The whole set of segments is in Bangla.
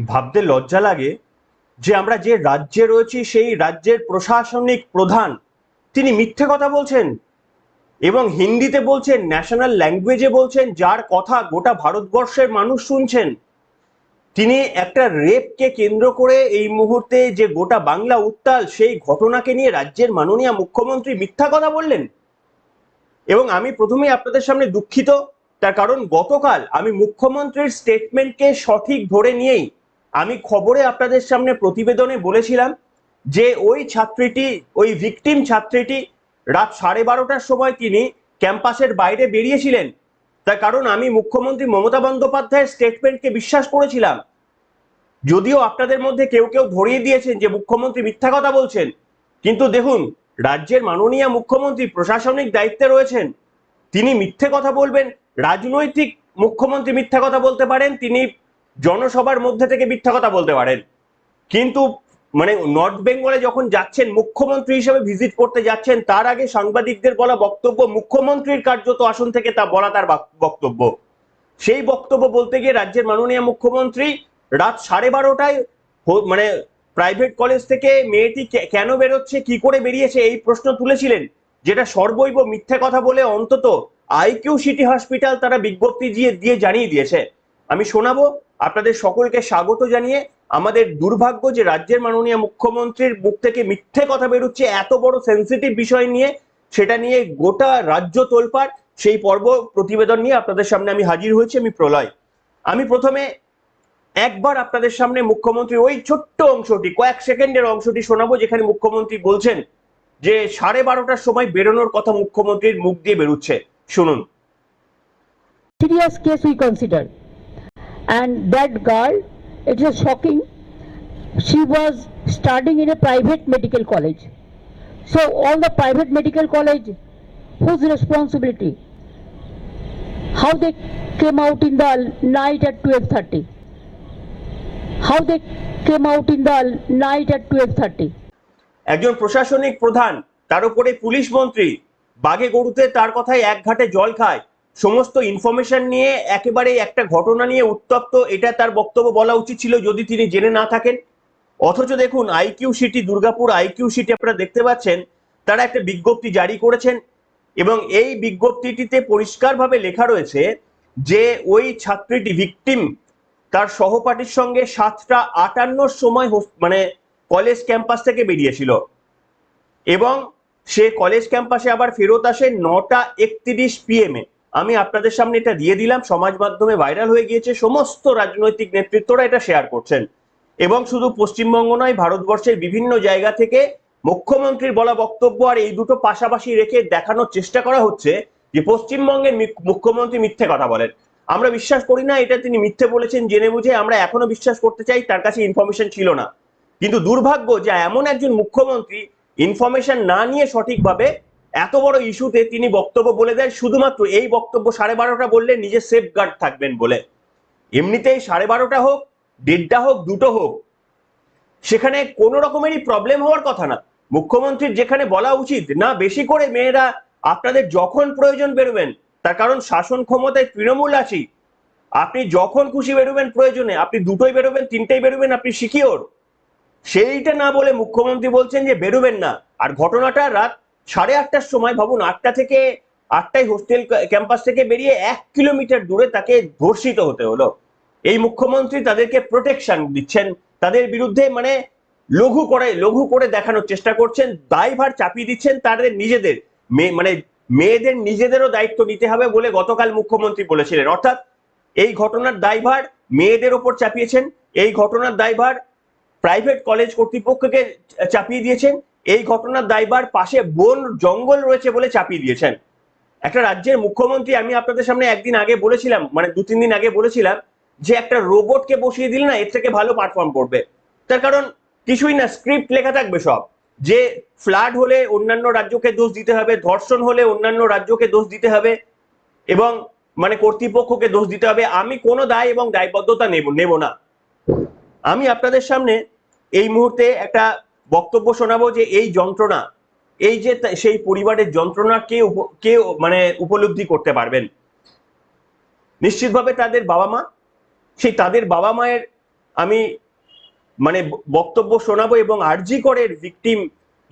ভাবতে লজ্জা লাগে যে আমরা যে রাজ্যে রয়েছি, সেই রাজ্যের প্রশাসনিক প্রধান, তিনি মিথ্যে কথা বলছেন এবং হিন্দিতে বলছেন ন্যাশনাল ল্যাঙ্গুয়েজে বলছেন, যার কথা গোটা ভারতবর্ষের মানুষ শুনছেন। তিনি একটা রেপকে কেন্দ্র করে এই মুহূর্তে যে গোটা বাংলা উত্তাল, সেই ঘটনাকে নিয়ে রাজ্যের মাননীয় মুখ্যমন্ত্রী মিথ্যা কথা বললেন। এবং আমি প্রথমেই আপনাদের সামনে দুঃখিত, তার কারণ গতকাল আমি মুখ্যমন্ত্রীর স্টেটমেন্টকে সঠিক ধরে নিয়েই আমি খবরে আপনাদের সামনে প্রতিবেদনে বলেছিলাম যে ওই ছাত্রীটি, ওই ভিকটিম ছাত্রীটি রাত সাড়ে বারোটার সময় তিনি ক্যাম্পাসের বাইরে বেরিয়েছিলেন। তার কারণ আমি মুখ্যমন্ত্রী মমতা বন্দ্যোপাধ্যায়ের স্টেটমেন্টকে বিশ্বাস করেছিলাম। যদিও আপনাদের মধ্যে কেউ কেউ ধরিয়ে দিয়েছেন যে মুখ্যমন্ত্রী মিথ্যা কথা বলছেন, কিন্তু দেখুন, রাজ্যের মাননীয় মুখ্যমন্ত্রী প্রশাসনিক দায়িত্বে রয়েছেন। তিনি মিথ্যে কথা বলবেন, রাজনৈতিক মুখ্যমন্ত্রী মিথ্যা কথা বলতে পারেন, তিনি জনসভার মধ্যে থেকে মিথ্যা কথা বলতে পারেন। কিন্তু মানে নর্থ বেঙ্গলে যখন যাচ্ছেন, মুখ্যমন্ত্রী হিসেবে ভিজিট করতে যাচ্ছেন, তার আগে সাংবাদিকদের বলা বক্তব্য, মুখ্যমন্ত্রীর কার্যত আসন থেকে তা বলা তার বক্তব্য। সেই বক্তব্য বলতে গিয়ে রাজ্যের মাননীয় মুখ্যমন্ত্রী রাত সাড়ে বারোটায় মানে প্রাইভেট কলেজ থেকে মেয়েটি কেন বেরোচ্ছে, কি করে বেরিয়েছে, এই প্রশ্ন তুলেছিলেন, যেটা সর্বৈব মিথ্যে কথা বলে অন্তত আইকিউ সিটি হসপিটাল তারা বিজ্ঞপ্তি দিয়ে দিয়ে জানিয়ে দিয়েছে। আমি শোনাবো আপনাদের সকলকে স্বাগত জানিয়ে আমাদের দুর্ভাগ্য যে রাজ্যের মাননীয় মুখ্যমন্ত্রীর মুখ থেকে মিথ্যে কথা বেরোচ্ছে এত বড় সেন্সিটিভ বিষয় নিয়ে, সেটা নিয়ে গোটা রাজ্য তোলপাড় সেই পর্ব প্রতিবেদন নিয়ে আপনাদের সামনে আমি হাজির হয়েছি, আমি প্রলয়। আমি প্রথমে একবার আপনাদের সামনে মুখ্যমন্ত্রী ওই ছোট্ট অংশটি, কয়েক সেকেন্ডের অংশটি শোনাবো, যেখানে মুখ্যমন্ত্রী বলছেন যে সাড়ে বারোটার সময় বেরোনোর কথা মুখ্যমন্ত্রীর মুখ দিয়ে বেরোচ্ছে। শুনুন। Serious case we consider. And that girl, it is shocking. She was studying in a private medical college. So all the private medical college, whose responsibility? How they came out in the night at 12:30? How they came out in the night at 12:30? একজন প্রশাসনিক প্রধান তার উপরে পুলিশ মন্ত্রী বাঘে গরুতে তার কথায় এক ঘাটে জল খায় সমস্ত ইনফরমেশন নিয়ে একেবারে একটা ঘটনা নিয়ে উত্তপ্ত, এটা তার বক্তব্য বলা উচিত ছিল যদি তিনি জেনে না থাকেন। অথচ দেখুন IQ city Durgapur IQ city আপনারা দেখতে পাচ্ছেন, তারা একটা বিজ্ঞপ্তি জারি করেছেন এবং এই বিজ্ঞপ্তিটিতে পরিষ্কারভাবে লেখা রয়েছে যে ওই ছাত্রীটি ভিকটিম তার সহপাঠীর সঙ্গে সাতটা আটান্নর সময় মানে কলেজ ক্যাম্পাস থেকে বেরিয়েছিল। এবং সে কলেজ ক্যাম্পাসে আবার ফেরত আসে নটা একত্রিশ পিএম এ। আমি আপনাদের সামনে এটা দিয়ে দিলাম, সমাজ মাধ্যমে ভাইরাল হয়ে গিয়েছে, সমস্ত রাজনৈতিক নেতৃত্বরা এটা শেয়ার করছেন। এবং শুধু পশ্চিমবঙ্গ নয়, ভারতবর্ষের বিভিন্ন জায়গা থেকে মুখ্যমন্ত্রীর বলা বক্তব্য আর এই দুটো পাশাপাশি রেখে দেখানোর চেষ্টা করা হচ্ছে যে পশ্চিমবঙ্গের মুখ্যমন্ত্রী মিথ্যে কথা বলেন। আমরা বিশ্বাস করি না, এটা তিনি মিথ্যে বলেছেন জেনে বুঝে আমরা এখনও বিশ্বাস করতে চাই, তার কাছে ইনফরমেশন ছিল না। কিন্তু দুর্ভাগ্য যে এমন একজন মুখ্যমন্ত্রী ইনফরমেশন না নিয়ে সঠিকভাবে এত বড় ইস্যুতে তিনি বক্তব্য বলে দেন, শুধুমাত্র এই বক্তব্য সাড়ে বারোটা বললে নিজে সেফ গার্ড থাকবেন বলে। এমনিতেই সাড়ে বারোটা হোক, দেড়টা হোক, দুটো হোক, সেখানে কোনো রকমেরই প্রবলেম হওয়ার কথা না। মুখ্যমন্ত্রীর যেখানে বলা উচিত, না, বেশি করে মেয়েরা আপনাদের যখন প্রয়োজন বেরোবেন, তার কারণ শাসন ক্ষমতায় তৃণমূল আছি। আপনি যখন খুশি বেরোবেন প্রয়োজনে, আপনি দুটোই বেরোবেন, তিনটেই বেরোবেন, আপনি সিকিওর সেইটা না বলে মুখ্যমন্ত্রী বলছেন যে, বেরোবেন না। আর ঘটনাটা রাত সাড়ে আটটার সময় ভাবুন, আটটা থেকে আটটায় হোস্টেল ক্যাম্পাস থেকে বেরিয়ে এক কিলোমিটার দূরে তাকে ধর্ষিত হতে হলো। এই মুখ্যমন্ত্রী তাদেরকে প্রোটেকশন দিচ্ছেন, তাদের বিরুদ্ধে মানে লঘু করে লঘু করে দেখানোর চেষ্টা করছেন, দায়ভার চাপিয়ে দিচ্ছেন তাদের নিজেদের মানে মেয়েদের নিজেদেরও দায়িত্ব নিতে হবে বলে গতকাল মুখ্যমন্ত্রী বলেছিলেন। অর্থাৎ এই ঘটনার দায়ভার মেয়েদের ওপর চাপিয়েছেন, এই ঘটনার দায়ভার প্রাইভেট কলেজ কর্তৃপক্ষকে চাপিয়ে দিয়েছেন এই ঘটনার দায়বার পাশে বন জঙ্গল রয়েছে বলে চাপিয়ে দিয়েছেন। একটা রাজ্যের মুখ্যমন্ত্রী, আমি আপনাদের সামনে একদিন আগে বলেছিলাম মানে দু তিন দিন আগে বলেছিলাম যে একটা রোবটকে বসিয়ে দিলে না এর থেকে ভালো পারফর্ম করবে। তার কারণ কিছুই না স্ক্রিপ্ট লেখা থাকবে সব। যে ফ্লাড হলে অন্যান্য রাজ্যকে দোষ দিতে হবে, ধর্ষণ হলে অন্যান্য রাজ্যকে দোষ দিতে হবে, এবং মানে কর্তৃপক্ষকে দোষ দিতে হবে, আমি কোনো দায় এবং দায়বদ্ধতা নেব নেব না। আমি আপনাদের সামনে এই মুহূর্তে একটা বক্তব্য শোনাবো যে এই যন্ত্রণা, এই যে সেই পরিবারের যন্ত্রণা কে কে মানে উপলব্ধি করতে পারবেন? নিশ্চিতভাবে তাদের বাবা মা, সেই তাদের বাবা মায়ের আমি মানে বক্তব্য শোনাবো এবং আরজি করের ভিকটিম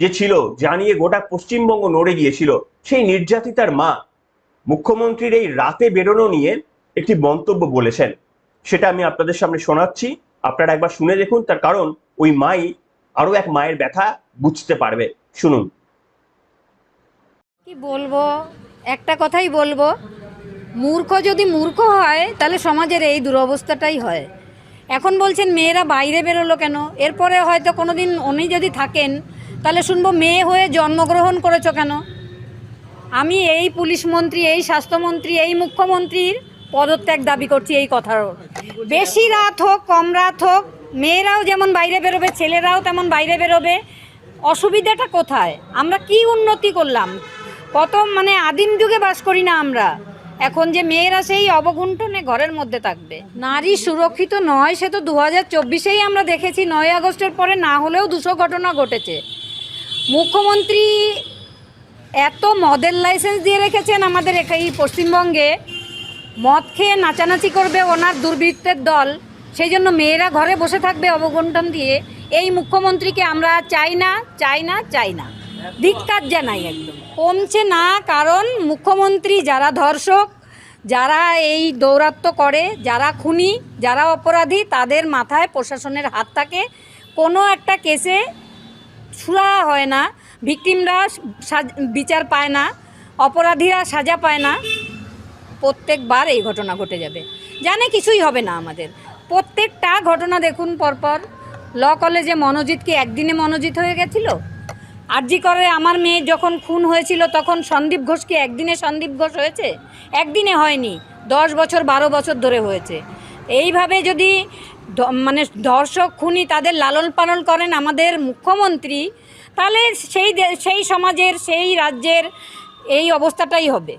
যে ছিল, জানিয়ে গোটা পশ্চিমবঙ্গ নড়ে গিয়েছিল, সেই নির্যাতিতার মা মুখ্যমন্ত্রীর এই রাতে বেরোনো নিয়ে একটি মন্তব্য বলেছেন। সেটা আমি আপনাদের সামনে শোনাচ্ছি, আপনারা একবার শুনে দেখুন, তার কারণ ওই মাই আরও এক মায়ের ব্যথা বুঝতে পারবে। শুনুন। কি বলব? একটা কথাই বলব। মূর্খ যদি মূর্খ হয়, তাহলে সমাজের এই দুরবস্থাটাই হয়। এখন বলছেন, মেয়েরা বাইরে বেরোলো কেন? এরপরে হয়তো কোনো দিন উনি যদি থাকেন, তাহলে শুনব মেয়ে হয়ে জন্মগ্রহণ করেছ কেন? আমি এই পুলিশ মন্ত্রী, এই স্বাস্থ্যমন্ত্রী, এই মুখ্যমন্ত্রীর পদত্যাগ দাবি করছি এই কথার। বেশি রাত হোক, কম রাত হোক মেয়েরাও যেমন বাইরে বেরোবে, ছেলেরাও তেমন বাইরে বেরোবে। অসুবিধাটা কোথায়? আমরা কি উন্নতি করলাম? কত মানে আদিম যুগে বাস করি না আমরা। এখন যে মেয়েরা সেই অবগুণ্ঠনে ঘরের মধ্যে থাকবে। নারী সুরক্ষিত নয়, সে তো দু হাজার চব্বিশেই আমরা দেখেছি, নয় আগস্টের পরে না হলেও দুশো ঘটনা ঘটেছে। মুখ্যমন্ত্রী এত মদের লাইসেন্স দিয়ে রেখেছেন আমাদের এই পশ্চিমবঙ্গে। মদ খেয়ে নাচানাচি করবে ওনার দুর্বৃত্তের দল। সেই জন্য মেয়েরা ঘরে বসে থাকবে অবগণ্ঠন দিয়ে, এই মুখ্যমন্ত্রীকে আমরা চাই না চাই না চাই না। ধিক্কার জানাই একদম। কমছে না কারণ মুখ্যমন্ত্রী যারা ধর্ষক, যারা এই দৌরাত্ম্য করে, যারা খুনি, যারা অপরাধী, তাদের মাথায় প্রশাসনের হাত থাকে। কোনো একটা কেসে ছুড়া হয় না, ভিকটিমরা বিচার পায় না, অপরাধীরা সাজা পায় না। প্রত্যেকবার এই ঘটনা ঘটে যাবে। জানে কিছুই হবে না আমাদের। প্রত্যেকটা ঘটনা দেখুন পরপর। ল কলেজে মনোজিৎ কি একদিনে মনোজিৎ হয়ে গেছিল? আরজি করে আমার মেয়ে যখন খুন হয়েছিল তখন সন্দীপ ঘোষ কি একদিনে সন্দীপ ঘোষ হয়েছে? একদিনে হয়নি, দশ বছর বারো বছর ধরে হয়েছে। এইভাবে যদি মানে ধর্ষক খুনি তাদের লালন পালন করেন আমাদের মুখ্যমন্ত্রী, তাহলে সেই সেই সমাজের, সেই রাজ্যের এই অবস্থাটাই হবে।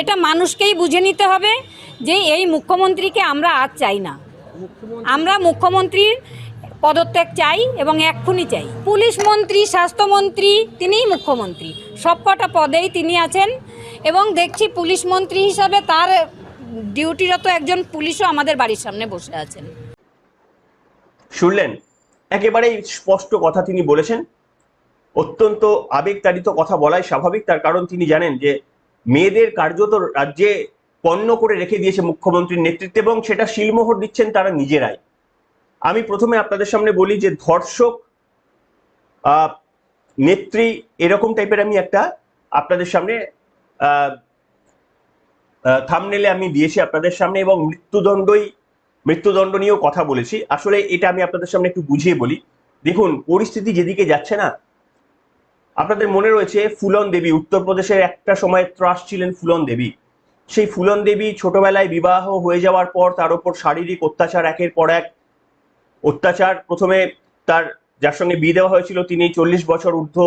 এটা মানুষকেই বুঝে নিতে হবে যে এই মুখ্যমন্ত্রীকে আমরা আর চাই না। আমরা মুখ্যমন্ত্রীর পদত্যাগ চাই এবং এক্ষুনি চাই। পুলিশ মন্ত্রী স্বাস্থ্যমন্ত্রী তিনিই মুখ্যমন্ত্রী। সবকটা পদেই তিনি আছেন এবং দেখছি পুলিশ মন্ত্রী হিসাবে তার ডিউটিরত একজন পুলিশও আমাদের বাড়ির সামনে বসে আছেন। শুনলেন? একেবারেই স্পষ্ট কথা তিনি বলেছেন। অত্যন্ত আবেগতাড়িত কথা বলাই স্বাভাবিক। তার কারণ তিনি জানেন যে মেয়েদের কার্যত রাজ্যে পণ্য করে রেখে দিয়েছে মুখ্যমন্ত্রীর নেতৃত্বে এবং সেটা শিলমোহর দিচ্ছেন তারা নিজেরাই। আমি প্রথমে আপনাদের সামনে বলি যে ধর্ষক নেত্রী এরকম টাইপের আমি একটা আপনাদের সামনে থামনেলে আমি দিয়েছি আপনাদের সামনে এবং মৃত্যুদণ্ডই মৃত্যুদণ্ড নিয়েও কথা বলেছি। আসলে এটা আমি আপনাদের সামনে একটু বুঝিয়ে বলি। দেখুন, পরিস্থিতি যেদিকে যাচ্ছে না, আপনাদের মনে রয়েছে ফুলন দেবী, উত্তরপ্রদেশের একটা সময় ত্রাস ছিলেন ফুলন দেবী। সেই ফুলন দেবী ছোটবেলায় বিবাহ হয়ে যাওয়ার পর তার উপর শারীরিক অত্যাচার, একের পর এক অত্যাচার। প্রথমে তার যার সঙ্গে বিয়ে দেওয়া হয়েছিল, তিনি চল্লিশ বছর ঊর্ধ্ব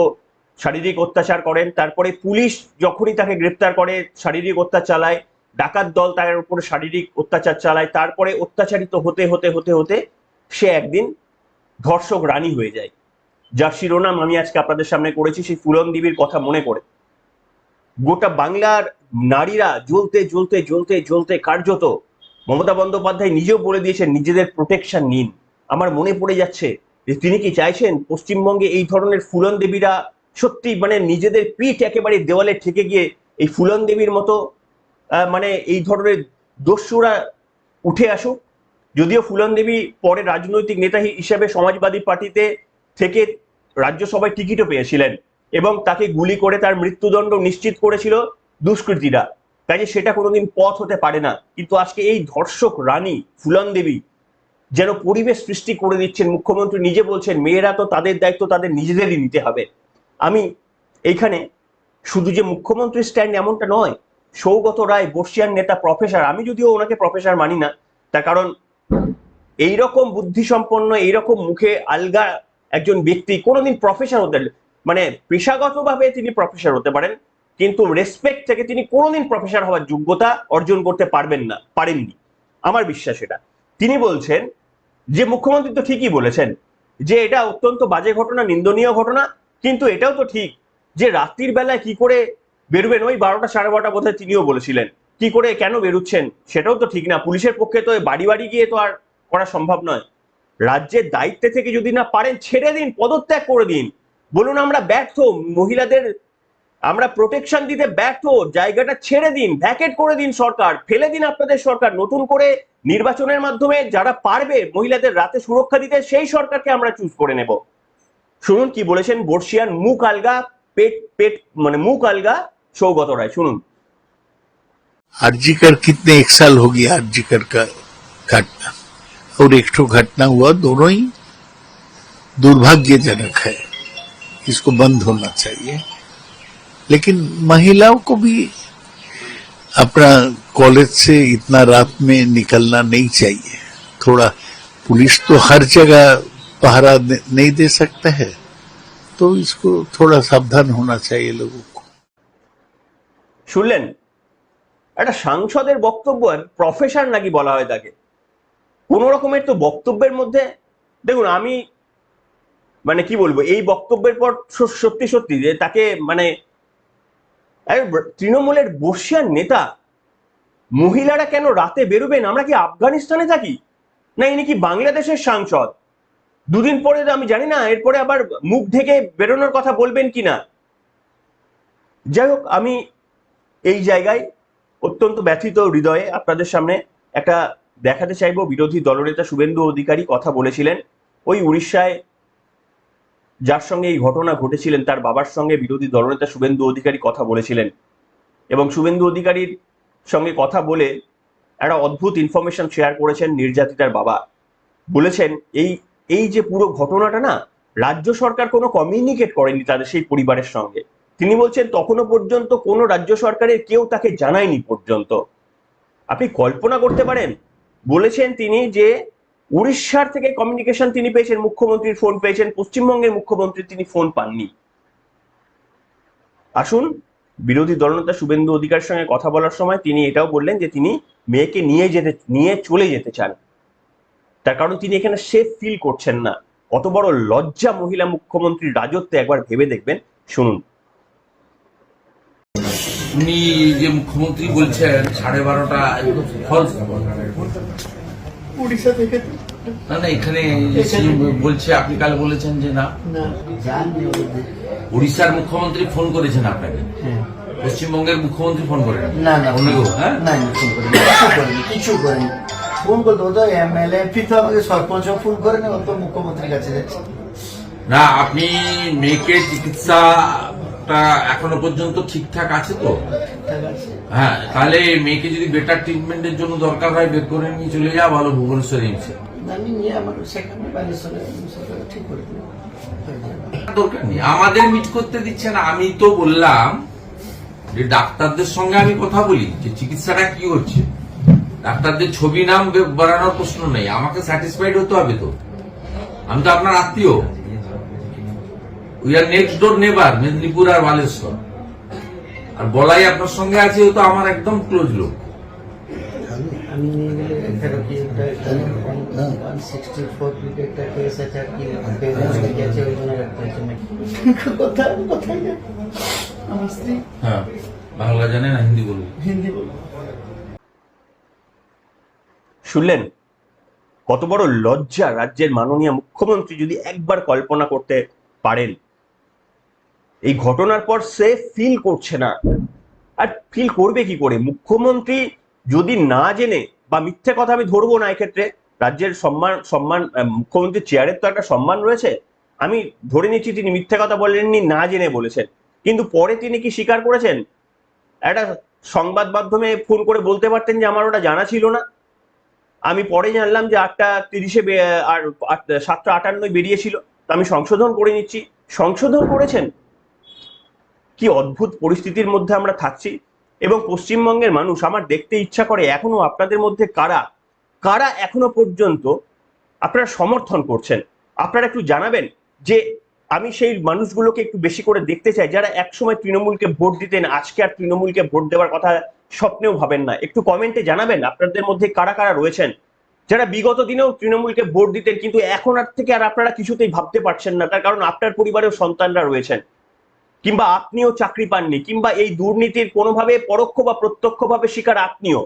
শারীরিক অত্যাচার করেন। তারপরে পুলিশ যখনই তাকে গ্রেপ্তার করে, শারীরিক অত্যাচার চালায়। ডাকাত দল তার উপরে শারীরিক অত্যাচার চালায়। তারপরে অত্যাচারিত হতে হতে হতে হতে সে একদিন ধর্ষক রানী হয়ে যায়। যার শিরোনাম আমি আজকে আপনাদের সামনে করেছি, সেই ফুলন দেবীর কথা মনে করে গোটা বাংলার নারীরা জ্বলতে জ্বলতে জ্বলতে জ্বলতে কার্যত মমতা বন্দ্যোপাধ্যায় নিজেও বলে দিয়েছেন, নিজেদের প্রোটেকশন নিন। আমার মনে পড়ে যাচ্ছে যে তিনি কি চাইছেন, পশ্চিমবঙ্গে এই ধরনের ফুলন দেবীরা সত্যি মানে নিজেদের পিঠ একেবারে দেওয়ালে ঠেকে গিয়ে এই ফুলন দেবীর মতো মানে এই ধরনের দস্যুরা উঠে আসুক? যদিও ফুলন দেবী পরে রাজনৈতিক নেতা হিসেবে সমাজবাদী পার্টিতে থেকে রাজ্যসভায় টিকিটও পেয়েছিলেন। এবং তাকে গুলি করে তার মৃত্যুদণ্ড নিশ্চিত করেছিল দুষ্কৃতীরা। কাজে সেটা কোনোদিন পথ হতে পারে না। কিন্তু আজকে এই ধর্ষক রানী ফুলন দেবী যেন পরিবেশ সৃষ্টি করে দিচ্ছেন, মুখ্যমন্ত্রী নিজে বলছেন, মেয়েরা তো তাদের দায়িত্ব তাদের নিজেদেরই নিতে হবে। আমি এইখানে শুধু যে মুখ্যমন্ত্রীর স্ট্যান্ড এমনটা নয়, সৌগত রায় বর্ষিয়ান নেতা প্রফেসর আমি যদিও ওনাকে প্রফেসর মানি না, তার কারণ এইরকম বুদ্ধিসম্পন্ন, এইরকম মুখে আলগা একজন ব্যক্তি কোনোদিন প্রফেসর হতে মানে পেশাগতভাবে তিনি প্রফেসর হতে পারেন, কিন্তু রেসপেক্ট থেকে তিনি কোনোদিন প্রফেসর হওয়ার যোগ্যতা অর্জন করতে পারবেন না, পারেননি। আমার বিশ্বাস এটা। তিনি বলছেন, যে মুখ্যমন্ত্রী তো ঠিকই বলেছেন, যে এটা অত্যন্ত বাজে ঘটনা, নিন্দনীয় ঘটনা, কিন্তু এটাও তো ঠিক যে রাত্রির বেলায় কি করে বেরোবেন, ওই বারোটা সাড়ে বারোটা বোধহয় তিনিও বলেছিলেন। কি করে কেন বেরুচ্ছেন, সেটাও তো ঠিক না। পুলিশের পক্ষে তো বাড়ি বাড়ি গিয়ে তো আর করা সম্ভব নয়। রাজ্যের দায়িত্বে থেকে যদি না পারেন, ছেড়ে দিন, পদত্যাগ করে দিন। বলুন আমরা ব্যর্থ মহিলাদের আমরা প্রোটেকশন দিতে ব্যর্থ জায়গাটা ছেড়ে দিন ভ্যাকেট করে দিন সরকার ফেলে দিন আপনাদের সরকার নতুন করে নির্বাচনের মাধ্যমে যারা পারবে মহিলাদের রাতে সুরক্ষা দিতে সেই সরকারকে আমরা চুজ করে নেব শুনুন কি বলেছেন বর্ষিয়ান মুখ আলগা পেট পেট মানে মুখ আলগা সৌগত রায় শুনুন आरजीकर कितने एक साल हो गया आरजीकर का घटना और एक ठो घटना हुआ दोनों ही दुर्भाग्यजनक है इसको बंद होना चाहिए लेकिन महिलाओं को भी अपना कॉलेज से इतना रात में निकलना नहीं चाहिए थोड़ा पुलिस तो हर जगह पहरा दे- नहीं दे सकता है तो इसको थोड़ा सावधान होना चाहिए लोगों को শুনলেন একটা সাংসদের বক্তব্য প্রফেসর নাকি বলা হয় তাকে কোন রকমের তো বক্তব্যের মধ্যে দেখুন আমি মানে কি বলব, এই বক্তব্যের পর সত্যি সত্যি যে তাকে মানে তৃণমূলের বর্ষিয়ার নেতা মহিলারা কেন রাতে বেরোবেন? আমরা কি আফগানিস্তানে থাকি? না ইনি কি বাংলাদেশের সাংসদ? দুদিন পরে আমি জানি না, এরপরে আবার মুখ ঢেকে বেরোনোর কথা বলবেন কিনা? যাই হোক, আমি এই জায়গায় অত্যন্ত ব্যথিত হৃদয়ে আপনাদের সামনে একটা দেখাতে চাইব বিরোধী দলনেতা শুভেন্দু অধিকারী কথা বলেছিলেন। ওই উড়িষ্যায় যার সঙ্গে এই ঘটনা ঘটেছিলেন, তার বাবার সঙ্গে বিরোধী দলনেতা শুভেন্দু অধিকারী কথা বলেছিলেন। এবং শুভেন্দু অধিকারীর সঙ্গে কথা বলে একটা অদ্ভুত ইনফরমেশন শেয়ার করেছেন নির্যাতিতার বাবা। বলেছেন, এই এই যে পুরো ঘটনাটা না, রাজ্য সরকার কোনো কমিউনিকেট করেনি তাদের সেই পরিবারের সঙ্গে। তিনি বলছেন, তখনও পর্যন্ত কোনো রাজ্য সরকারের কেউ তাকে জানায়নি পর্যন্ত। আপনি কল্পনা করতে পারেন, বলেছেন তিনি যে উড়িষ্যার থেকে কমিউনিকেশন তিনি পেয়েছেন, মুখ্যমন্ত্রীর ফোন পেয়েছেন, পশ্চিমবঙ্গের মুখ্যমন্ত্রী তিনি ফোন পাননি। আসুন, বিরোধী দলনেতা শুভেন্দু অধিকার সঙ্গে কথা বলার সময় তিনি এটাও বললেন যে তিনি মেয়েকে নিয়ে যেতে, নিয়ে চলে যেতে চান। তার কারণ তিনি এখানে সেফ ফিল করছেন না। কত বড় লজ্জা মহিলা মুখ্যমন্ত্রীর রাজত্বে একবার ভেবে দেখবেন। শুনুন। উনি যে মুখ্যমন্ত্রী বলছেন, সাড়ে বারোটা উড়িষ্যা থেকে না না এখানে বলছে আপনি কাল বলেছেন যে না। উড়িষ্যার মুখ্যমন্ত্রী ফোন করেছেন আপনাকে? হ্যাঁ। পশ্চিমবঙ্গের মুখ্যমন্ত্রী ফোন করেন না না অন্য কেউ হ্যাঁ? না ফোন করেনি। কিছু করেনি ফোন করতো ও তো এমএলএ এমপি তো আমাকে সরপঞ্চ ফোন করেনি ও তো মুখ্যমন্ত্রীর কাছে যাচ্ছে। না আপনি মেয়েকে চিকিৎসাটা এখনও পর্যন্ত ঠিকঠাক আছে তো? হ্যাঁ তাহলে মেয়েকে যদি বেটার ট্রিটমেন্টের জন্য দরকার হয় বের করে নিয়ে চলে যাওয়া ভালো ভুবনেশ্বর। দরকার নেই। আমাদের মিট করতে দিচ্ছে না। আমি তো বললাম যে ডাক্তারদের সঙ্গে আমি কথা বলি যে চিকিৎসাটা কি হচ্ছে? ডাক্তারদের ছবি নাম বাড়ানোর প্রশ্ন নেই। আমাকে স্যাটিসফাইড হতে হবে তো। আমি তো আপনার আত্মীয়। উই আর নেক্সট ডোর নেবার মেদিনীপুর আর বালেশ্বর আর বলাই আপনার সঙ্গে আছে ও তো আমার একদম ক্লোজ লোক। বাংলা জানে না হিন্দি বলবে। হিন্দি বলব। শুনলেন? কত বড় লজ্জা রাজ্যের মাননীয় মুখ্যমন্ত্রী যদি একবার কল্পনা করতে পারেন। এই ঘটনার পর সে ফিল করছে না। আর ফিল করবে কি করে? মুখ্যমন্ত্রী যদি না জেনে বা মিথ্যে কথা আমি ধরবো না এক্ষেত্রে রাজ্যের সম্মান সম্মান আহ, মুখ্যমন্ত্রীর চেয়ারের তো একটা সম্মান রয়েছে। আমি ধরে নিচ্ছি তিনি মিথ্যে কথা বলেননি না জেনে বলেছেন। কিন্তু পরে তিনি কি স্বীকার করেছেন? একটা সংবাদ মাধ্যমে ফোন করে বলতে পারতেন যে আমার ওটা জানা ছিল না। আমি পরে জানলাম যে আটটা তিরিশে আর সাতটা আটান্নয় বেরিয়েছিল। আমি সংশোধন করে নিচ্ছি। সংশোধন করেছেন? কি অদ্ভুত পরিস্থিতির মধ্যে আমরা থাকছি? এবং পশ্চিমবঙ্গের মানুষ, আমার দেখতে ইচ্ছা করে এখনও আপনাদের মধ্যে কারা কারা এখনও পর্যন্ত আপনারা সমর্থন করছেন? আপনারা একটু জানাবেন যে আমি সেই মানুষগুলোকে একটু বেশি করে দেখতে চাই, যারা একসময় তৃণমূলকে ভোট দিতেন, আজকে আর তৃণমূলকে ভোট দেওয়ার কথা স্বপ্নেও ভাবেন না। একটু কমেন্টে জানাবেন আপনাদের মধ্যে কারা কারা রয়েছেন? যারা বিগত দিনেও তৃণমূলকে ভোট দিতেন, কিন্তু এখন আর থেকে আর আপনারা কিছুতেই ভাবতে পারছেন না, তার কারণ আপনার পরিবারেও সন্তানরা রয়েছেন। কিংবা আপনিও চাকরি পাননি, কিংবা এই দুর্নীতির কোনোভাবে পরোক্ষ বা প্রত্যক্ষভাবে শিকার আপনিও।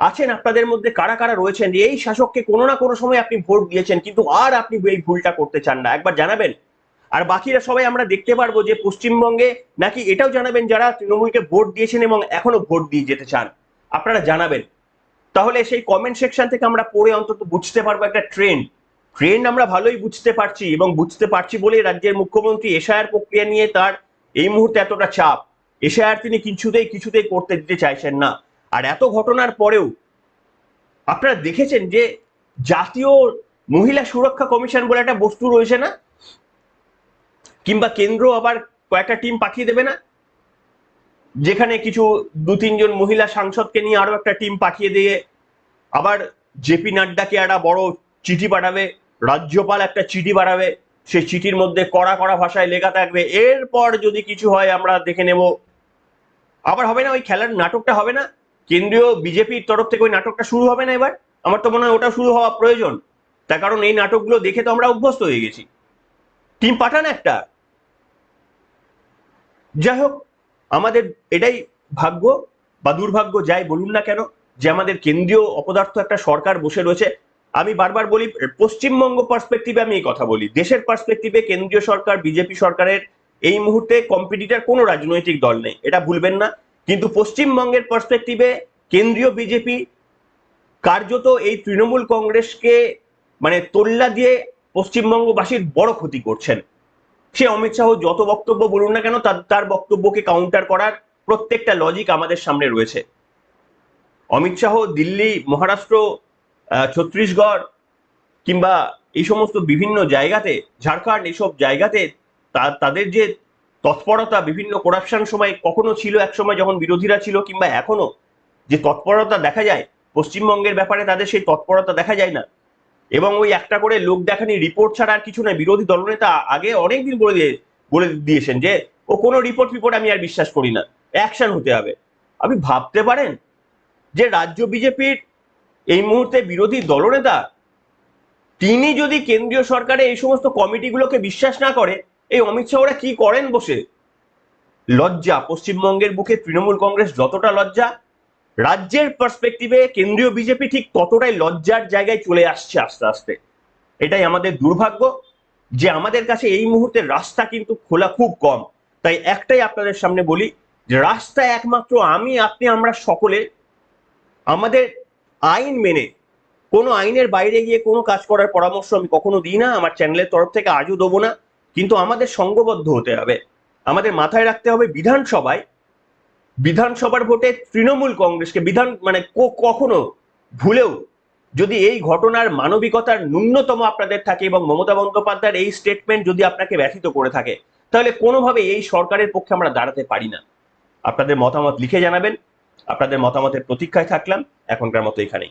আছেন আপনাদের মধ্যে কারা কারা রয়েছেন? এই শাসককে কোনো না কোনো সময় আপনি ভোট দিয়েছেন, কিন্তু আর আপনি এই ভুলটা করতে চান না। একবার জানাবেন। আর বাকিরা সবাই আমরা দেখতে পারব যে পশ্চিমবঙ্গে নাকি এটাও জানাবেন যারা তৃণমূলকে ভোট দিয়েছেন এবং এখনও ভোট দিয়ে যেতে চান। আপনারা জানাবেন। তাহলে সেই কমেন্ট সেকশন থেকে আমরা পড়ে অন্তত বুঝতে পারব একটা ট্রেন্ড ট্রেন্ড আমরা ভালোই বুঝতে পারছি এবং বুঝতে পারছি বলেই রাজ্যের মুখ্যমন্ত্রী এশায়ার প্রক্রিয়া নিয়ে তার এই মুহূর্তে এতটা চাপ। এশায়ার তিনি কিছুতেই কিছুতেই করতে দিতে চাইছেন না। আর এত ঘটনার পরেও আপনারা দেখেছেন যে জাতীয় মহিলা সুরক্ষা কমিশন বলে একটা বস্তু রয়েছে না? কিংবা কেন্দ্র আবার কয়েকটা টিম পাঠিয়ে দেবে না? যেখানে কিছু দু, তিনজন মহিলা সাংসদকে নিয়ে আরও একটা টিম পাঠিয়ে দিয়ে আবার জেপি নাড্ডাকে একটা বড় চিঠি পাঠাবে। রাজ্যপাল একটা চিঠি পাঠাবে, সেই চিঠির মধ্যে কড়া কড়া ভাষায় লেখা থাকবে। এরপর যদি কিছু হয়, আমরা দেখে নেব। আবার হবে না, ওই খেলার নাটকটা হবে না? কেন্দ্রীয় বিজেপির তরফ থেকে ওই নাটকটা শুরু হবে না এবার? আমার তো মনে হয় ওটা শুরু হওয়া প্রয়োজন। তার কারণ এই নাটকগুলো দেখে তো আমরা অভ্যস্ত হয়ে গেছি। টিম পাঠান একটা। যাই হোক, আমাদের এটাই ভাগ্য বা দুর্ভাগ্য, যাই বলুন না কেন, যে আমাদের কেন্দ্রীয় অপদার্থ একটা সরকার বসে রয়েছে। আমি বারবার বলি, পশ্চিমবঙ্গ পার্সপেক্টিভে আমি এই কথা বলি। দেশের পার্সপেক্টিভে কেন্দ্রীয় সরকার, বিজেপি সরকারের এই মুহূর্তে কম্পিটিটার কোনো রাজনৈতিক দল নেই। এটা ভুলবেন না। কিন্তু পশ্চিমবঙ্গের পার্সপেক্টিভে কেন্দ্রীয় বিজেপি কার্যত এই তৃণমূল কংগ্রেসকে মানে তোল্লা দিয়ে পশ্চিমবঙ্গবাসীর বড় ক্ষতি করছেন। সে অমিত শাহ যত বক্তব্য বলুন না কেন, তার তার বক্তব্যকে কাউন্টার করার প্রত্যেকটা লজিক আমাদের সামনে রয়েছে। অমিত শাহ দিল্লি, মহারাষ্ট্র ছত্তিশগড় কিংবা এই সমস্ত বিভিন্ন জায়গাতে, ঝাড়খণ্ড এইসব জায়গাতে তাদের যে তৎপরতা বিভিন্ন করাপশন সময় কখনো ছিল এক সময় যখন বিরোধীরা ছিল কিংবা এখনও যে তৎপরতা দেখা যায়, পশ্চিমবঙ্গের ব্যাপারে তাদের সেই তৎপরতা দেখা যায় না। এবং ওই একটা করে লোক দেখানি রিপোর্ট ছাড়া আর কিছু নয় বিরোধী দলনেতা আগে অনেকদিন বলে দিয়ে, বলে দিয়েছেন যে, ও কোনো রিপোর্ট রিপোর্ট আমি আর বিশ্বাস করি না অ্যাকশন হতে হবে। আপনি ভাবতে পারেন যে রাজ্য বিজেপির এই মুহূর্তে বিরোধী দলনেতা, তিনি যদি কেন্দ্রীয় সরকারে এই সমস্ত কমিটিগুলোকে বিশ্বাস না করে, এই অমিত শাহ ওরা কি করেন বসে? লজ্জা, পশ্চিমবঙ্গের বুকে তৃণমূল কংগ্রেস যতটা লজ্জা, রাজ্যের পার্সপেক্টিভে কেন্দ্রীয় বিজেপি ঠিক ততটাই লজ্জার জায়গায় চলে আসছে আস্তে আস্তে। এটাই আমাদের দুর্ভাগ্য যে আমাদের কাছে এই মুহূর্তে রাস্তা কিন্তু খোলা খুব কম। তাই একটাই আপনাদের সামনে বলি যে রাস্তা একমাত্র আমি, আপনি, আমরা সকলে আমাদের আইন মেনে, কোনো আইনের বাইরে গিয়ে কোনো কাজ করার পরামর্শ আমি কখনো দিই না, আমার চ্যানেলের তরফ থেকে আজও দেবো না। কিন্তু আমাদের সঙ্গবদ্ধ হতে হবে। আমাদের মাথায় রাখতে হবে বিধানসভায়, বিধানসভার ভোটে তৃণমূল কংগ্রেসকে বিধান মানে কখনো ভুলেও যদি এই ঘটনার মানবিকতার ন্যূনতম আপনাদের থাকে এবং মমতা বন্দ্যোপাধ্যায়ের এই স্টেটমেন্ট যদি আপনাকে ব্যথিত করে থাকে, তাহলে কোনোভাবে এই সরকারের পক্ষে আমরা দাঁড়াতে পারি না। আপনাদের মতামত লিখে জানাবেন। আপনাদের মতামতের প্রতীক্ষায় থাকলাম। এখনকার মতো এখানেই।